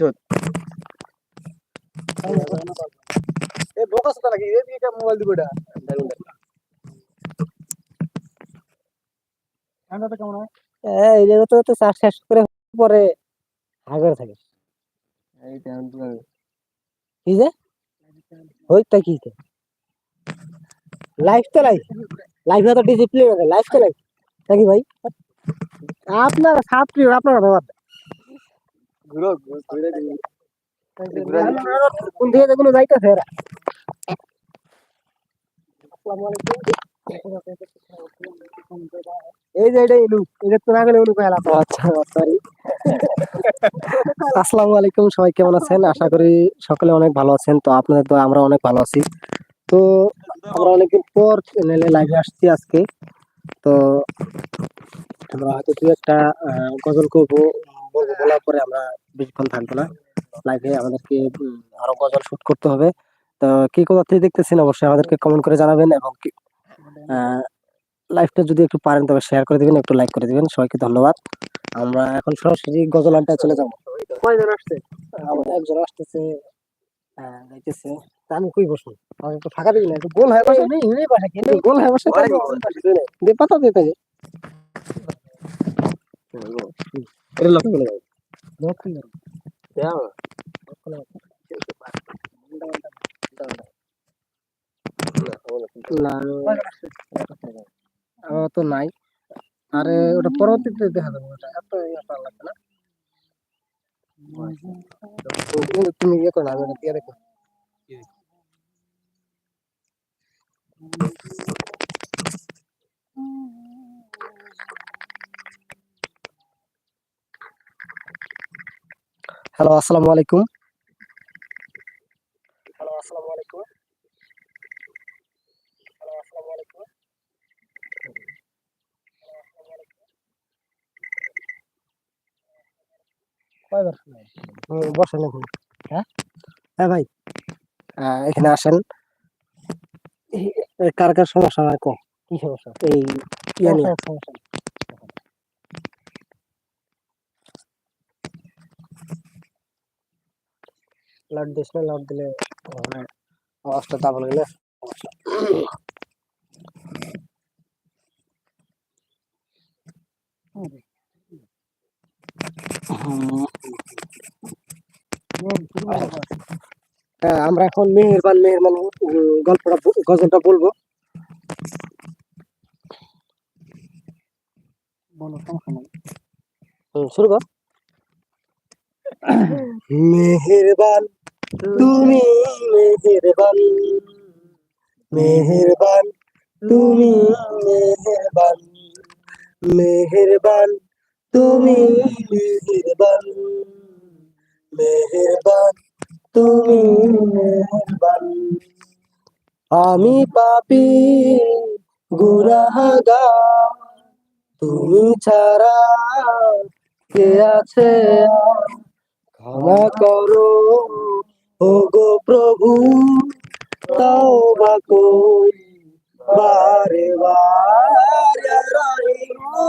তো তো দিকে মোবাইল দিব এটা ঠান্ডাটা কেমন তো তো থাকে এই তোমার কি যে কি যে লাইফ তো লাইফ লাইফ তো ডিসিপ্লিন লাইফ তো লাইফ নাকি ভাই আপনার ছাত্রী, আপনার ব্যাপার ঘুরো ঘুরে দিন কোন দিকে যে কোনো যাইতেছে এরা এই যে এটা ইলু এটা তো না গেলে ইলু কয়লা আচ্ছা। সরি আসসালামু আলাইকুম সবাই কেমন আছেন? আশা করি সকলে অনেক ভালো আছেন। তো আপনাদের তো আমরা অনেক ভালো আছি। তো আমরা অনেকদিন পর চ্যানেলে লাইভে আসছি আজকে। তো আমরা হয়তো দু একটা গজল করব। বলব বলার পরে আমরা বেশিক্ষণ থাকব না লাইভে আমাদেরকে আরও গজল শুট করতে হবে তো কি কোথা থেকে দেখতেছেন অবশ্যই আমাদেরকে কমেন্ট করে জানাবেন এবং লাইভটা যদি একটু পারেন তবে শেয়ার করে দিবেন একটু লাইক করে দিবেন সবাইকে ধন্যবাদ আমরা এখন সরাসরি গজল আড্ডায় চলে যাব কয়জন আসছে আমাদের একজন আসতেছে হ্যাঁ তা আমি কই বসবো আমাকে একটু ফাঁকা দিবি না একটু গোল হয়ে বসে গোল হয়ে বসে অনেক দে পাতা দিতে যে নাই আরে ওটা পরবর্তীতে দেখা যাবে এত লাগবে না তুমি- ইয়ে করো না দিয়ে দেখো হ্যালো আসসালামু আলাইকুম হ্যালো আসসালামু আলাইকুম হ্যালো আসসালামু আলাইকুম কয়বার বসেন এখন হ্যাঁ হ্যাঁ ভাই এখানে আসেন। কার কার সমস্যা? হয় কো কি সমস্যা? এই ইয়া নিয়ে লাউড দিস না লাউড দিলে মানে আওয়াজটা দাবল গেলে হ্যাঁ আমরা এখন মেহেরবান মেহেরবান উম, গল্পটা ব- গজলটা বলব হুম, শুরু কর মেহেরবান তুমি মেহেরবান মেহেরবান, তুমি মেহেরবান মেহেরবান, তুমি মেহেরবান মেহেরবান, তুমি মেহেরবান আমি পাপি, গুনাহগার, তুমি ছাড়া কে আছে? ক্ষমা করো ও গো প্রভু তওবা করি বারে বারে রহিমু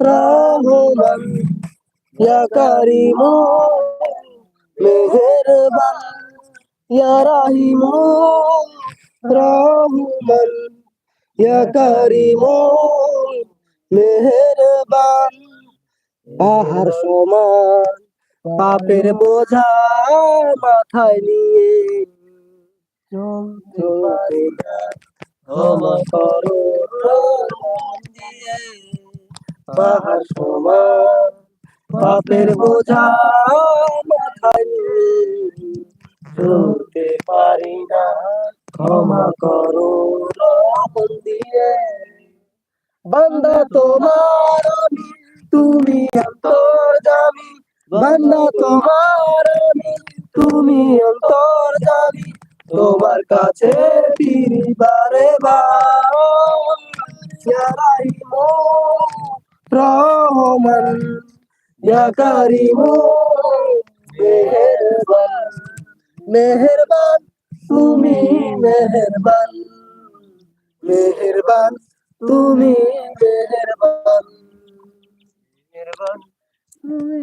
রহমান ইয়া করিমু মেহেরবান ইয়া রহিমু রহমান ইয়া করিমু মেহেরবান। পাহাড় সমান পাপের বোঝা মাথায় নিয়ে চলতে পাপের বোঝা মাথায় নিয়ে পারি না। ক্ষমা করো রহমত দিয়ে। বান্দা তোমার তুমি বান্দা, তোমার তুমি অন্তর জানি তোমার কাছে ফিরি বারে বার ইয়া রাহিমু রহমান ইয়া কারিমু মেহেরবান। মেহেরবান, তুমি মেহেরবান। মেহেরবান, তুমি মেহেরবান। মেহেরবান, তুমি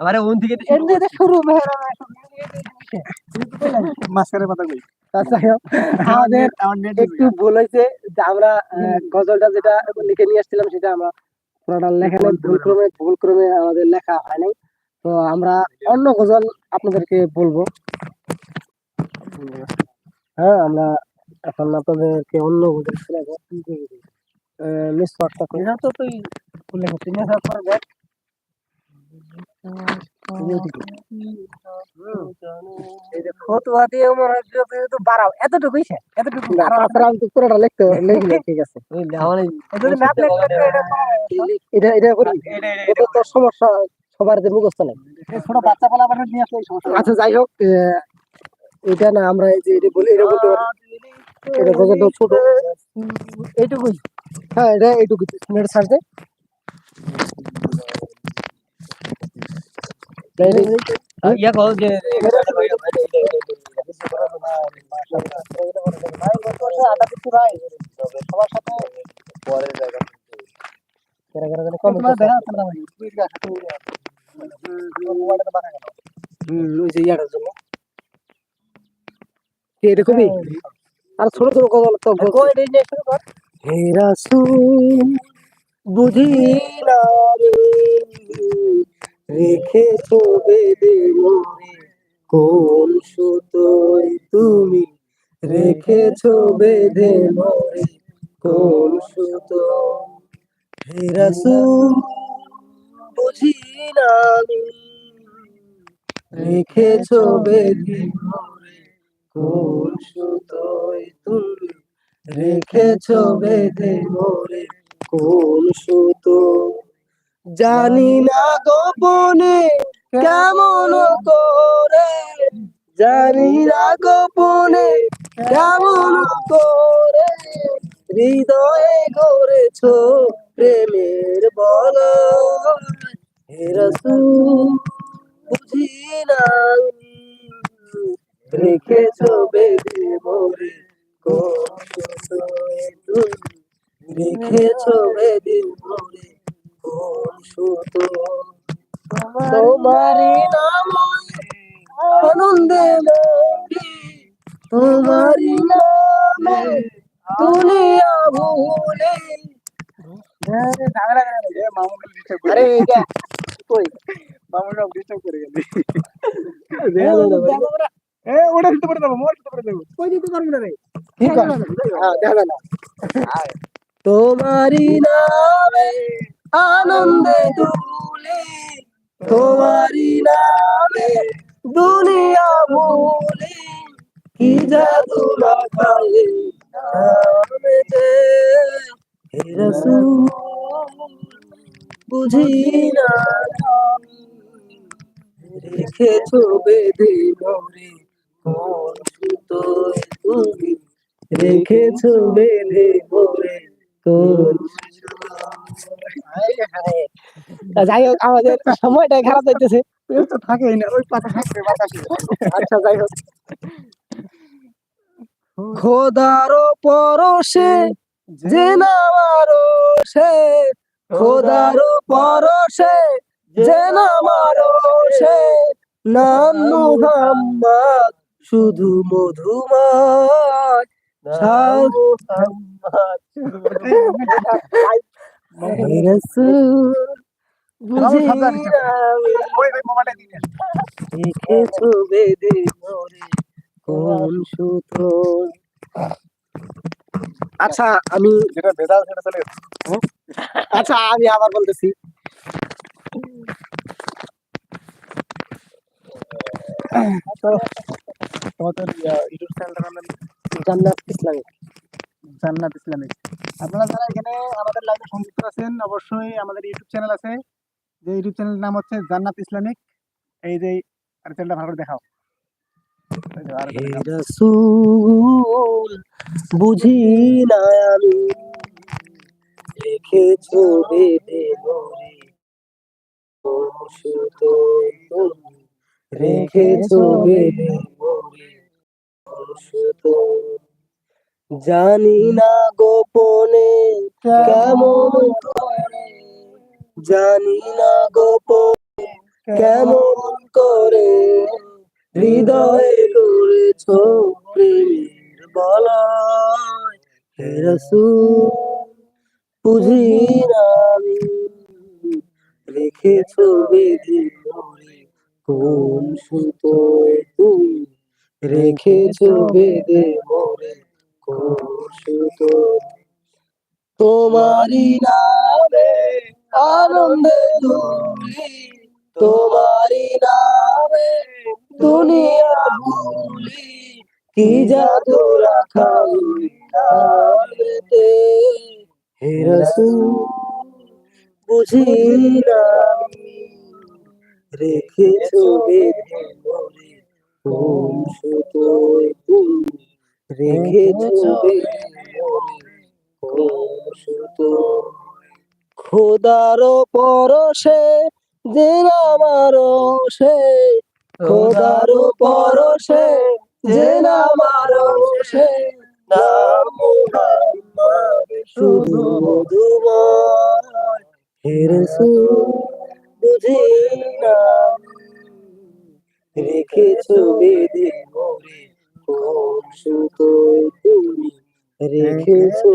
আমারে ওন থেকে শুরু কই? আচ্ছা আমাদের একটু ভুল হয়েছে যে আমরা গজলটা যেটা লিখে নিয়ে আসছিলাম সেটা আমরা পুরোটা লেখা নেই। ভুল ক্রমে ভুল ক্রমে আমাদের লেখা হয় নাই। তো আমরা অন্য গজল আপনাদেরকে বলব। হ্যাঁ আমরা এখন আপনাদেরকে অন্য গজল শোনাবো। মিস ওয়ার্ডটা করি না তো তুই উল্লেখ করছিস। না ফতুয়া দিয়ে বাড়াও এতটুকু হইছে এতটুকু না, আমি তো পুরোটা লিখতে লিখলে ঠিক আছে। এটা এটা এটা করি এটা তো সমস্যা সবার যে মুখস্থ নেই। ছোট বাচ্চা বলা নিয়ে আসলে সমস্যা আচ্ছা যাই হোক আহ, এটা না আমরা এই যে এটা বলি এটা বলতে পারি। এটা গজলটা ছোট। এইটুকুই হ্যাঁ এটা এইটুকু নেট সার্চ দে। ইয়া কও যে সবার সাথে পরের জায়গা এটা আর ছোট ছোট গজল তো বলছি। কই রে নিয়ে শুরু কর হে রাসূল বুঝি না রে রেখেছো বেদে মোরে কোন সুতোয় তুমি রেখেছো বেঁধে মোরে কোন সুতো হে বুঝি না আমি। রেখেছো বেঁধে মোরে কোন সুতোয় তুমি রেখেছো বেঁধে মোরে কোন সুতো জানি না গোপনে কেমন করে, জানি না গোপনে কেমন করে, হৃদয়ে করেছ প্রেমের বল। হে রাসূল, বুঝি না রেখেছো বেঁধে মোরে কোন রেখেছো বেঁধে মোরে সুতো তোমারই নাম আনন্দে মরি তোমারই নামে দুনিয়া ভুলে। আরে কই? মামুর সব ডিস্টার্ব করে গেলি না এ ওটা শুনতে পারে দেবো মোর শুনতে পারে দেবো কই দিতে পারবি না রে? হ্যাঁ দেখা না। তোমারই নামে আনন্দে দুলে, তোমারই নামে দুনিয়া ভুলে, কি জাদু লাগালে নামেতে হে রাসূল, বুঝি না রেখেছো বেঁধে মোরে কোন সুতোয় তুমি? রেখেছো বেঁধে মোরে কোন যাই হোক আমাদের সময়টা খারাপ যাইতেছে। তো থাকেই না ওই পাতা থাকবে বাতাসে আচ্ছা যাই হোক। খোদার পরশে যে নামারো সে খোদার পরশে যে নামারো সে নাম মুহাম্মদ শুধু মধুময় মোরে কোন সুতো আচ্ছা আমি যেটা ভেজাল সেটা চলে আচ্ছা আমি আবার বলতেছি। তো তোমাদের ইউটিউব চ্যানেলটার নাম জান্নাত ইসলামিক। জান্নাত ইসলামিক আপনারা যারা এখানে আমাদের লাইভে সংযুক্ত আছেন অবশ্যই আমাদের ইউটিউব চ্যানেল আছে। যে ইউটিউব চ্যানেলের নাম হচ্ছে জান্নাত ইসলামিক। এই যে আর চ্যানেলটা ভালো করে দেখাও। রাসূল বুঝি না আমি রেখেছো বেঁধে মোরে কোন রেখেছো বেঁধে মোরে কোন সুতো জানি না গোপনে কেমন করে, জানি না গোপনে কেমন করে, হৃদয়ে করেছ প্রেমের বলয়, হে রাসূল, বুঝি আমি রেখেছ বেঁধে মোরে কোন সুতোয় তুমি রেখেছ বেঁধে মোরে সুতো নামে আনন্দে দুলি তোমারই নামে দুনিয়া ভুলি। কি জাদু রাখা হে রাসূল বুঝি না রেখেছো বেঁধে মোরে কোন সুতোয়। সুতো খোদার পরশে যে আমার সে খোদার পরশে যে আমার সে নাম শুধু মধুময়। বুঝি না। রেখেছো মোরে তুমি রেখেছো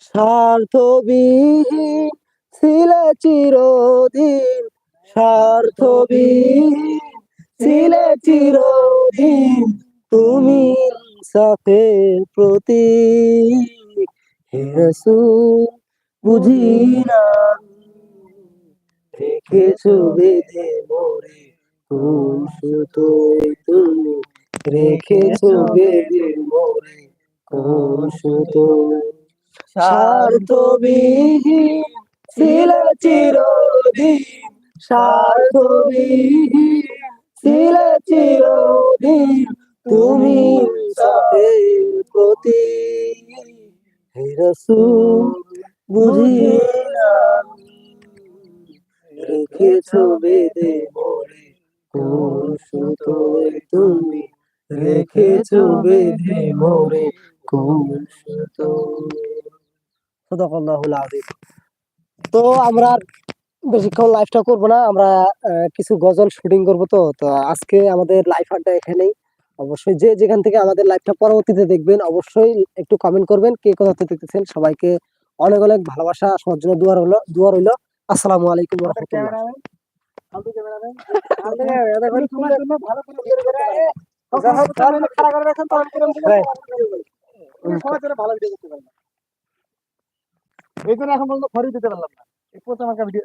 স্বার্থবিহীন চিরদিন স্বার্থবিহীন চিরদিন, তুমি সাফের প্রতি হে রাসূল, বুঝি না রেখেছো বেঁধে মোরে কোন সুতোয় তুমি রেখেছো বেঁধে মোরে কোন সুতোয় স্বার্থবিহীন ছিল চিরদিন, স্বার্থবিহীন ছিল চিরদিন, তুমি প্রতি হে রাসূল বুঝি না রেখেছো বেঁধে মোরে তুমি রেখেছো বেঁধে মোরে তো আমরা বেশিক্ষণ লাইভটা করব না, আমরা কিছু গজল শুটিং করব তো তো আজকে আমাদের লাইভ আড্ডা এখানেই। অবশ্যই যে যেখান থেকে আমাদের লাইভটা পরবর্তীতে দেখবেন, অবশ্যই একটু কমেন্ট করবেন, কে কোথা দেখতেছেন, সবাইকে অনেক অনেক ভালোবাসা, সবার জন্য দুয়ার হলো দুয়ার হইল আসসালামু আলাইকুম রাহমাতুল্লাহ। এই জন্য এখন পর্যন্ত ফরি দিতে পারলাম না। এই প্রথম একটা ভিডিও